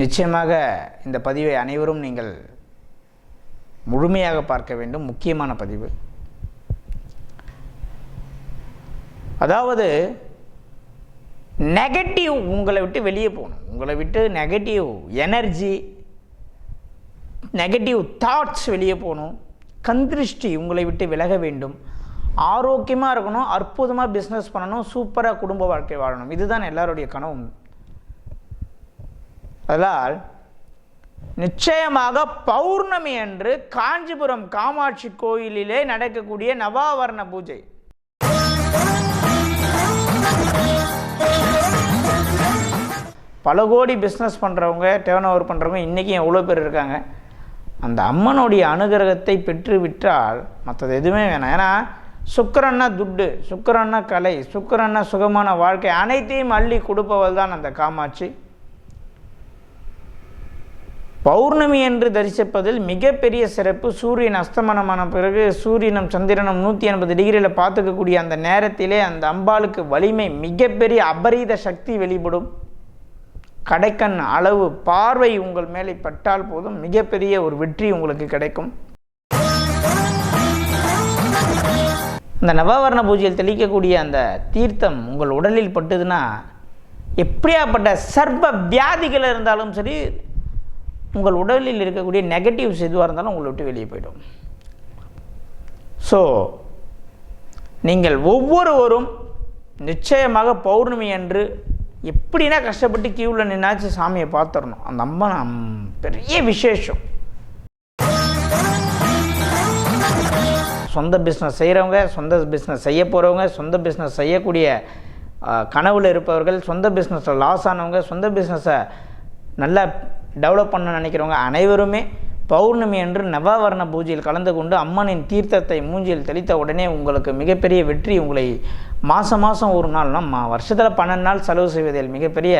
நிச்சயமாக இந்த பதிவை அனைவரும் நீங்கள் முழுமையாக பார்க்க வேண்டும். முக்கியமான பதிவு. அதாவது நெகட்டிவ் உங்களை விட்டு வெளியே போகணும். உங்களை விட்டு நெகட்டிவ் எனர்ஜி நெகட்டிவ் தாட்ஸ் வெளியே போகணும். கந்திருஷ்டி உங்களை விட்டு விலக வேண்டும். ஆரோக்கியமாக இருக்கணும் அற்புதமாக பிஸ்னஸ் பண்ணணும் சூப்பராக குடும்ப வாழ்க்கை வாழணும். இதுதான் எல்லாருடைய கனவும். அதனால் நிச்சயமாக பௌர்ணமி அன்று காஞ்சிபுரம் காமாட்சி கோயிலிலே நடக்கக்கூடிய நவாவரண பூஜை. பல கோடி பிஸ்னஸ் பண்ணுறவங்க டேர்ன் ஓவர் பண்ணுறவங்க இன்றைக்கும் எவ்வளோ பேர் இருக்காங்க. அந்த அம்மனுடைய அனுகிரகத்தை பெற்று விட்டால் மற்றது எதுவுமே வேணாம். ஏன்னா சுக்கரன்னா துட்டு சுக்கரன்னா கலை சுக்கரன்னா சுகமான வாழ்க்கை அனைத்தையும் அள்ளி கொடுப்பவள் தான் அந்த காமாட்சி. பௌர்ணமி என்று தரிசிப்பதில் மிகப்பெரிய சிறப்பு. சூரியன் அஸ்தமனமான பிறகு சூரியனும் சந்திரனும் நூற்றி எண்பது டிகிரியில் பார்த்துக்கக்கூடிய அந்த நேரத்திலே அந்த அம்பாளுக்கு வலிமை மிகப்பெரிய அபரீத சக்தி வெளிப்படும். கடைக்கண் அளவு பார்வை உங்கள் மேலே பட்டால் போதும். மிகப்பெரிய ஒரு வெற்றி உங்களுக்கு கிடைக்கும். இந்த நவவர்ண பூஜையில் தெளிக்கக்கூடிய அந்த தீர்த்தம் உங்கள் உடலில் பட்டுதுன்னா எப்படியாப்பட்ட சர்வ வியாதிகள் இருந்தாலும் சரி உங்கள் உடலில் இருக்கக்கூடிய நெகட்டிவ்ஸ் எதுவாக இருந்தாலும் உங்களை விட்டு வெளியே போயிடும். ஸோ நீங்கள் ஒவ்வொருவரும் நிச்சயமாக பௌர்ணமி அன்று எப்படின்னா கஷ்டப்பட்டு கியூவில் நின்னாச்சு சாமியை பார்த்துடணும். அந்த அம்மா நம் பெரிய விசேஷம். சொந்த பிஸ்னஸ் செய்கிறவங்க சொந்த பிஸ்னஸ் செய்ய போகிறவங்க சொந்த பிஸ்னஸ் செய்யக்கூடிய கனவில் இருப்பவர்கள் சொந்த பிஸ்னஸில் லாஸ் ஆனவங்க சொந்த பிஸ்னஸை நல்லா டெவலப் பண்ண நினைக்கிறவங்க அனைவருமே பௌர்ணமி அன்று நவாவரண பூஜையில் கலந்து கொண்டு அம்மனின் தீர்த்தத்தை மூஞ்சியில் தெளித்த உடனே உங்களுக்கு மிகப்பெரிய வெற்றி உங்களை மாதம் மாதம் ஒரு நாள்னா மா வருஷத்தில் பன்னெண்டு நாள் செலவு செய்வதில் மிகப்பெரிய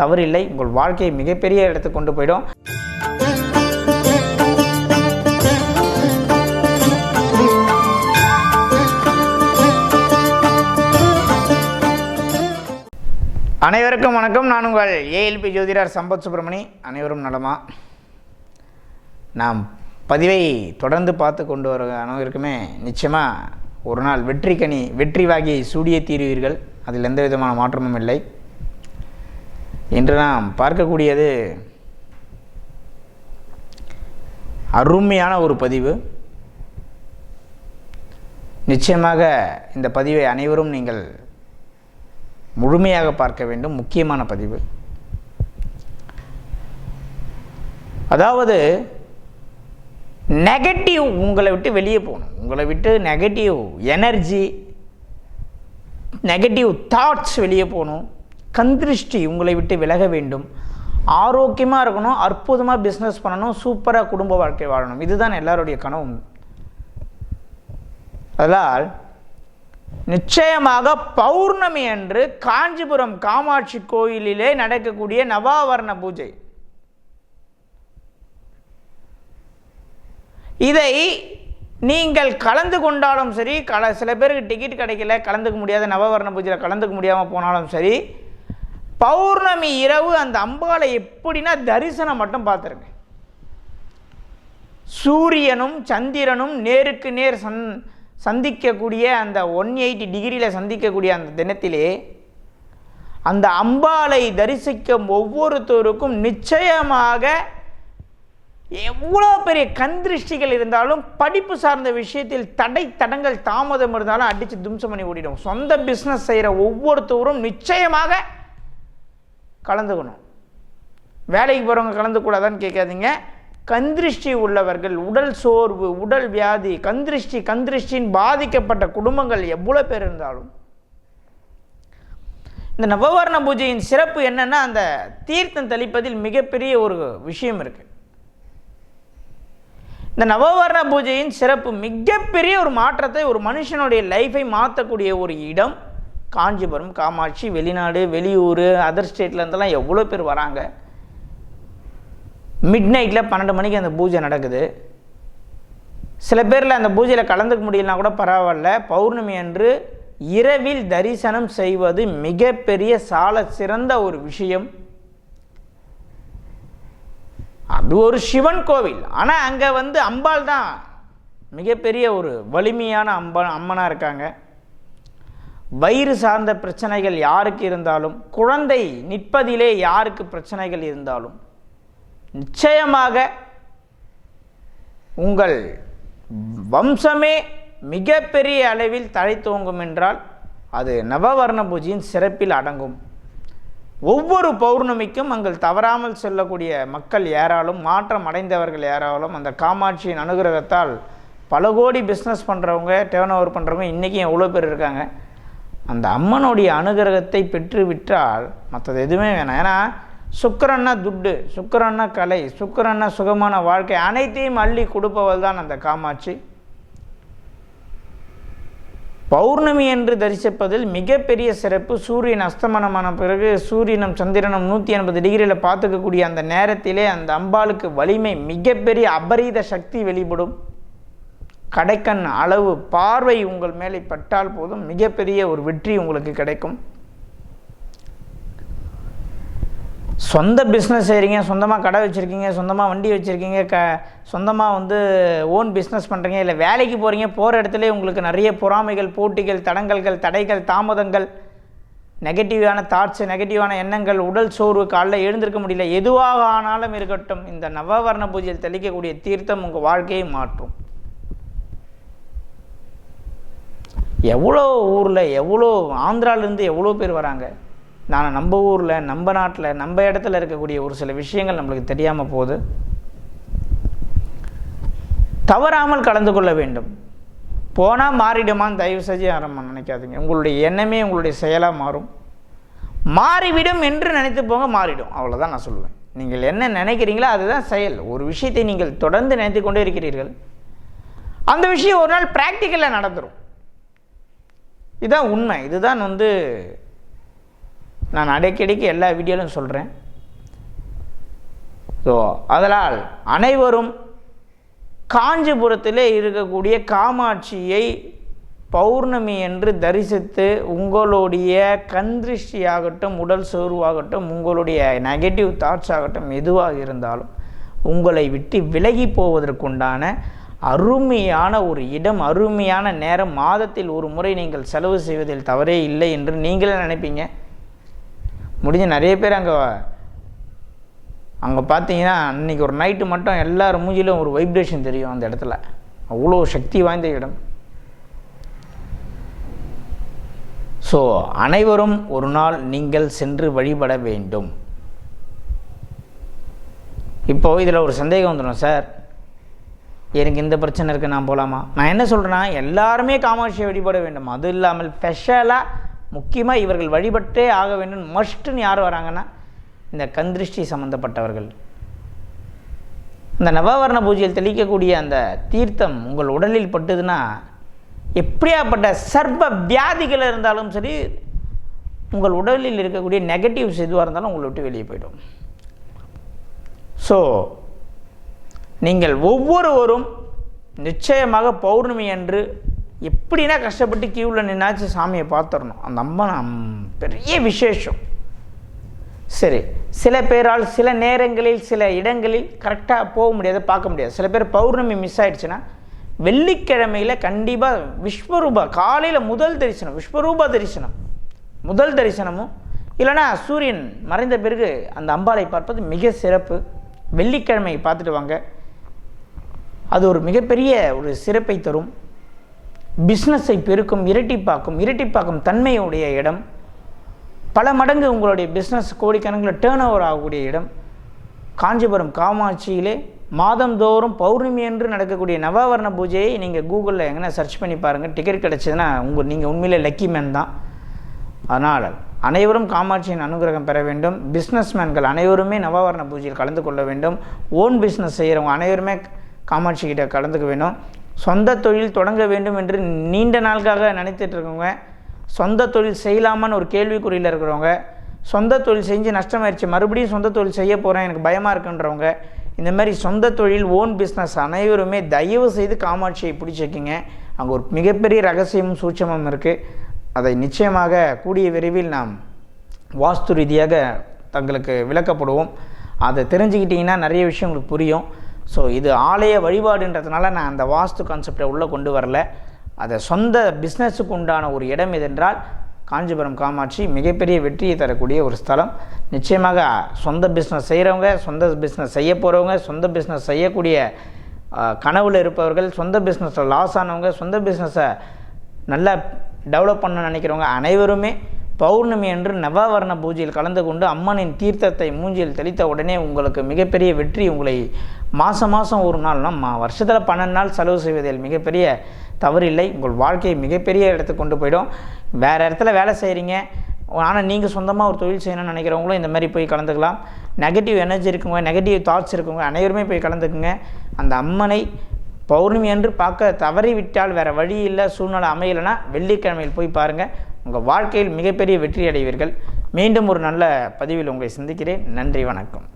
தவறில்லை. உங்கள் வாழ்க்கையை மிகப்பெரிய இடத்துக்கு கொண்டு போயிடும். அனைவருக்கும் வணக்கம். நான் உங்கள் ஏஎல்பி ஜோதிடர் சம்பத் சுப்பிரமணி. அனைவரும் நலமா? நாம் பதிவை தொடர்ந்து பார்த்து கொண்டு வர அனைவருக்குமே நிச்சயமாக ஒரு நாள் வெற்றி கனி வெற்றி வாகி சூடிய தீருவீர்கள். அதில் எந்த விதமான மாற்றமும் இல்லை. இன்று நாம் பார்க்கக்கூடியது அருமையான ஒரு பதிவு. நிச்சயமாக இந்த பதிவை அனைவரும் நீங்கள் முழுமையாக பார்க்க வேண்டும் முக்கியமான பதிவு. அதாவது நெகட்டிவ் உங்களை விட்டு வெளியே போகணும். உங்களை விட்டு நெகட்டிவ் எனர்ஜி நெகட்டிவ் தாட்ஸ் வெளியே போகணும். கந்திருஷ்டி உங்களை விட்டு விலக வேண்டும். ஆரோக்கியமாக இருக்கணும் அற்புதமாக பிஸ்னஸ் பண்ணணும் சூப்பராக குடும்ப வாழ்க்கை வாழணும். இதுதான் எல்லாருடைய கனவும். அதனால் நிச்சயமாக பௌர்ணமி அன்று காஞ்சிபுரம் காமாட்சி கோயிலிலே நடக்கக்கூடிய நவாவரண பூஜை. இதை நீங்கள் கலந்து கொண்டாலும் சரி கல சில பேருக்கு டிக்கெட் கிடைக்கல கலந்துக்க முடியாத நவவர்ண பூஜையில் கலந்துக்க முடியாமல் போனாலும் சரி பௌர்ணமி இரவு அந்த அம்பாளை எப்படின்னா தரிசனம் மட்டும் பார்த்துருங்க. சூரியனும் சந்திரனும் நேருக்கு நேர் சந் சந்திக்கக்கூடிய அந்த ஒன் எயிட்டி டிகிரியில் சந்திக்கக்கூடிய அந்த தினத்திலே அந்த அம்பாளை தரிசிக்கும் ஒவ்வொருத்தருக்கும் நிச்சயமாக எவ்வளோ பெரிய கந்திருஷ்டிகள் இருந்தாலும் படிப்பு சார்ந்த விஷயத்தில் தடை தடங்கள் தாமதம் இருந்தாலும் அடித்து தும்சம் பண்ணி ஓடிடும். சொந்த பிஸ்னஸ் செய்கிற ஒவ்வொருத்தவரும் நிச்சயமாக கலந்துக்கணும். வேலைக்கு போகிறவங்க கலந்துக்கூடாதான்னு கேட்காதீங்க. கந்திருஷ்டி உள்ளவர்கள் உடல் சோர்வு உடல் வியாதி கந்திருஷ்டி கந்திருஷ்டின் பாதிக்கப்பட்ட குடும்பங்கள் எவ்வளோ பேர் இருந்தாலும். இந்த நவவர்ண பூஜையின் சிறப்பு என்னன்னா அந்த தீர்த்தம் தெளிப்பதில் மிகப்பெரிய ஒரு விஷயம் இருக்கு. இந்த நவவர்ண பூஜையின் சிறப்பு மிகப்பெரிய ஒரு மாற்றத்தை ஒரு மனுஷனுடைய லைஃபை மாற்றக்கூடிய ஒரு இடம் காஞ்சிபுரம் காமாட்சி வெளிநாடு வெளியூர் அதர் ஸ்டேட்லேருந்தெல்லாம் எவ்வளோ பேர் வராங்க. மிட் நைட்டில் பன்னெண்டு மணிக்கு அந்த பூஜை நடக்குது. சில பேரில் அந்த பூஜையில் கலந்துக்க முடியலனா கூட பரவாயில்ல. பௌர்ணமி அன்று இரவில் தரிசனம் செய்வது மிகப்பெரிய சால சிறந்த ஒரு விஷயம். அது ஒரு சிவன் கோவில். ஆனால் அங்கே வந்து அம்பாள் தான் மிகப்பெரிய ஒரு வலிமையான அம்பா அம்மனாக இருக்காங்க. வயிறு சார்ந்த பிரச்சனைகள் யாருக்கு இருந்தாலும் குழந்தை நிற்பதிலே யாருக்கு பிரச்சனைகள் இருந்தாலும் நிச்சயமாக உங்கள் வம்சமே மிகப்பெரிய அளவில் தழைத்தோங்கும் என்றால் அது நவவர்ண பூஜையின் சிறப்பில் அடங்கும். ஒவ்வொரு பௌர்ணமிக்கும் அங்கள் தவறாமல் செல்லக்கூடிய மக்கள் யாராலும் மாற்றம் அடைந்தவர்கள் யாராலும் அந்த காமாட்சியின் அனுகிரகத்தால் பல கோடி பிஸ்னஸ் பண்ணுறவங்க டேர்ன் ஓவர் பண்ணுறவங்க இன்றைக்கும் எவ்வளோ பேர் இருக்காங்க? அந்த அம்மனுடைய அனுகிரகத்தை பெற்று விட்டால் மற்றது எதுவுமே வேணாம். ஏன்னா சுக்கரன்னா துட்டு சுக்கரன்னா கலை சுக்கரன்னா சுகமான வாழ்க்கை அனைத்தையும் அள்ளி கொடுப்பவள் தான் அந்த காமாட்சி. பௌர்ணமி என்று தரிசிப்பதில் மிகப்பெரிய சிறப்பு. சூரியன் அஸ்தமனமான பிறகு சூரியனும் சந்திரனும் நூற்றி எண்பது டிகிரியில் பார்த்துக்கக்கூடிய அந்த நேரத்திலே அந்த அம்பாளுக்கு வலிமை மிகப்பெரிய அபரீத சக்தி வெளிப்படும். கடைக்கண் அளவு பார்வை உங்கள் மேலே பட்டால் போதும். மிகப்பெரிய ஒரு வெற்றி உங்களுக்கு கிடைக்கும். சொந்த பிஸ்னஸ் செய்கிறீங்க சொந்தமாக கடை வச்சுருக்கீங்க சொந்தமாக வண்டி வச்சுருக்கீங்க க சொந்தமாக வந்து ஓன் பிஸ்னஸ் பண்ணுறீங்க இல்லை வேலைக்கு போகிறீங்க போகிற இடத்துல உங்களுக்கு நிறைய பொறாமைகள் போட்டிகள் தடங்கல்கள் தடைகள் தாமதங்கள் நெகட்டிவான தாட்ஸ் நெகட்டிவான எண்ணங்கள் உடல் சோர்வு காலைல எழுந்திருக்க முடியல எதுவாக ஆனாலும் இருக்கட்டும் இந்த நவவர்ண பூஜையில் தெளிக்கக்கூடிய தீர்த்தம் உங்கள் வாழ்க்கையை மாற்றும். எவ்வளோ ஊரில் எவ்வளோ ஆந்திராவிலேருந்து எவ்வளோ பேர் வராங்க? நான் நம்ம ஊரில் நம்ம நாட்டில் நம்ம இடத்துல இருக்கக்கூடிய ஒரு சில விஷயங்கள் நம்மளுக்கு தெரியாமல் போகுது. தவறாமல் கலந்து கொள்ள வேண்டும். போனால் மாறிடுமான்னு தயவு செஞ்சு யாரும் நினைக்காதீங்க. உங்களுடைய எண்ணமே உங்களுடைய செயலாக மாறும். மாறிவிடும் என்று நினைத்து போங்க மாறிடும். அவ்வளோதான் நான் சொல்லுவேன். நீங்கள் என்ன நினைக்கிறீங்களோ அதுதான் செயல். ஒரு விஷயத்தை நீங்கள் தொடர்ந்து நினைத்து கொண்டே இருக்கிறீர்கள். அந்த விஷயம் ஒரு நாள் ப்ராக்டிக்கலில் நடந்துடும் இதுதான் உண்மை. இதுதான் வந்து நான் அடிக்கடிக்கு எல்லா வீடியோலையும் சொல்கிறேன் ஸோ அதனால் அனைவரும் காஞ்சிபுரத்திலே இருக்கக்கூடிய காமாட்சியை பௌர்ணமி என்று தரிசித்து உங்களுடைய கந்திருஷ்டியாகட்டும் உடல் சோர்வாகட்டும் உங்களுடைய நெகட்டிவ் தாட்ஸ் ஆகட்டும் எதுவாக இருந்தாலும் உங்களை விட்டு விலகி போவதற்குண்டான அருமையான ஒரு இடம் அருமையான நேரம் மாதத்தில் ஒரு முறை நீங்கள் செலவு செய்வதில் தவறே இல்லை என்று நீங்களே நினைப்பீங்க. முடிஞ்ச நிறைய பேர் அங்கே அங்கே பார்த்தீங்கன்னா அன்றைக்கி ஒரு நைட்டு மட்டும் எல்லார் மூஞ்சிலும் ஒரு வைப்ரேஷன் தெரியும் அந்த இடத்துல. அவ்வளோ சக்தி வாய்ந்த இடம். ஸோ அனைவரும் ஒரு நாள் நீங்கள் சென்று வழிபட வேண்டும். இப்போது இதில் ஒரு சந்தேகம் வந்துடும் சார் எனக்கு இந்த பிரச்சனை இருக்குது நான் போகலாமா நான் என்ன சொல்கிறேன்னா எல்லாருமே காமாட்சியை வழிபட வேண்டும். அது இல்லாமல் ஸ்பெஷலாக முக்கியமாக இவர்கள் வழிபட்டே ஆக வேண்டும். மஸ்ட்டுன்னு யார் வராங்கன்னா இந்த கந்திருஷ்டி சம்மந்தப்பட்டவர்கள் இந்த நவவர்ண பூஜையில் தெளிக்கக்கூடிய அந்த தீர்த்தம் உங்கள் உடலில் பட்டுதுன்னா எப்படியாப்பட்ட சர்வ வியாதிகள் இருந்தாலும் சரி உங்கள் உடலில் இருக்கக்கூடிய நெகட்டிவ்ஸ் எதுவாக இருந்தாலும் உங்களை விட்டு வெளியே போயிடும். ஸோ நீங்கள் ஒவ்வொருவரும் நிச்சயமாக பௌர்ணமி அன்று எப்படின்னா கஷ்டப்பட்டு கியூவில் நின்னாச்சு சாமியை பார்த்துடணும். அந்த அம்மா பெரிய விசேஷம். சரி சில பேரால் சில நேரங்களில் சில இடங்களில் கரெக்டாக போக முடியாது பார்க்க முடியாது. சில பேர் பௌர்ணமி மிஸ் ஆகிடுச்சுன்னா வெள்ளிக்கிழமையில் கண்டிப்பாக விஸ்வரூபா காலையில் முதல் தரிசனம் விஸ்வரூபா தரிசனம். முதல் தரிசனமும் இல்லைன்னா சூரியன் மறைந்த பிறகு அந்த அம்பாளை பார்ப்பது மிக சிறப்பு. வெள்ளிக்கிழமை பார்த்துட்டு வாங்க. அது ஒரு மிகப்பெரிய ஒரு சிறப்பை தரும். பிஸ்னஸை பெருக்கும் இரட்டிப்பாக்கும் இரட்டிப்பாக்கும் தன்மையுடைய இடம். பல மடங்கு உங்களுடைய பிஸ்னஸ் கோடிக்கணக்கில் டேர்ன் ஓவர் ஆகக்கூடிய இடம். காஞ்சிபுரம் காமாட்சியிலே மாதந்தோறும் பௌர்ணமி என்று நடக்கக்கூடிய நவாவரண பூஜையை நீங்கள் கூகுளில் எங்கன்னா சர்ச் பண்ணி பாருங்கள் டிக்கெட் கிடச்சிதுன்னா உங்கள் நீங்கள் உண்மையிலே லக்கி மேன் தான். அதனால் அனைவரும் காமாட்சியின் அனுகிரகம் பெற வேண்டும். பிஸ்னஸ்மேன்கள் அனைவருமே நவாவரண பூஜையில் கலந்து கொள்ள வேண்டும். ஓன் பிஸ்னஸ் செய்கிறவங்க அனைவருமே காமாட்சி கிட்ட கலந்துக்க வேண்டும். சொந்த தொழில் தொடங்க வேண்டும் என்று நீண்ட நாளுக்காக நினைத்துட்டு இருக்கவங்க சொந்த தொழில் செய்யலாமான்னு ஒரு கேள்விக்குறியில் இருக்கிறவங்க சொந்த தொழில் செஞ்சு நஷ்டமாயிருச்சு மறுபடியும் சொந்த தொழில் செய்ய போகிறேன் எனக்கு பயமாக இருக்குன்றவங்க இந்த மாதிரி சொந்த தொழில் ஓன் பிஸ்னஸ் அனைவருமே தயவு செய்து காமாட்சியை பிடிச்சிக்கிங்க அங்கே ஒரு மிகப்பெரிய ரகசியமும் சூட்சமும் இருக்குது அதை நிச்சயமாக கூடிய விரைவில் நாம் வாஸ்து ரீதியாக தங்களுக்கு விளக்கப்படுவோம். அதை தெரிஞ்சுக்கிட்டிங்கன்னா நிறைய விஷயம் உங்களுக்கு புரியும். ஸோ இது ஆலய வழிபாடுன்றதுனால நான் அந்த வாஸ்து கான்செப்டை உள்ளே கொண்டு வரல. அதை சொந்த பிஸ்னஸுக்கு உண்டான ஒரு இடம் எதென்றால் காஞ்சிபுரம் காமாட்சி மிகப்பெரிய வெற்றியை தரக்கூடிய ஒரு ஸ்தலம். நிச்சயமாக சொந்த பிஸ்னஸ் செய்கிறவங்க சொந்த பிஸ்னஸ் செய்ய போகிறவங்க சொந்த பிஸ்னஸ் செய்யக்கூடிய கனவில் இருப்பவர்கள் சொந்த பிஸ்னஸில் லாஸ் ஆனவங்க சொந்த பிஸ்னஸை நல்லா டெவலப் பண்ண நினைக்கிறவங்க அனைவருமே பௌர்ணமி அன்று நவாவரண பூஜையில் கலந்து கொண்டு அம்மனின் தீர்த்தத்தை மூஞ்சியில் தெளித்த உடனே உங்களுக்கு மிகப்பெரிய வெற்றி உங்களை மாதம் மாதம் ஒரு நாள்னா மா வருஷத்தில் பன்னெண்டு நாள் செலவு செய்வதில் மிகப்பெரிய தவறில்லை. உங்கள் வாழ்க்கையை மிகப்பெரிய இடத்துக்கு கொண்டு போயிடும். வேறு இடத்துல வேலை செய்கிறீங்க ஆனால் நீங்கள் சொந்தமாக ஒரு தொழில் செய்யணும்னு நினைக்கிறவங்களும் இந்த மாதிரி போய் கலந்துக்கலாம். நெகட்டிவ் எனர்ஜி இருக்குங்க நெகட்டிவ் தாட்ஸ் இருக்குங்க அனைவருமே போய் கலந்துக்குங்க. அந்த அம்மனை பௌர்ணமி என்று பார்க்க தவறிவிட்டால் வேறு வழி இல்லை சூழ்நிலை அமையலைன்னா வெள்ளிக்கிழமையில் போய் பாருங்கள் உங்கள் வாழ்க்கையில் மிகப்பெரிய வெற்றி அடைவீர்கள். மீண்டும் ஒரு நல்ல பதிவில் உங்களை சந்திக்கிறேன். நன்றி வணக்கம்.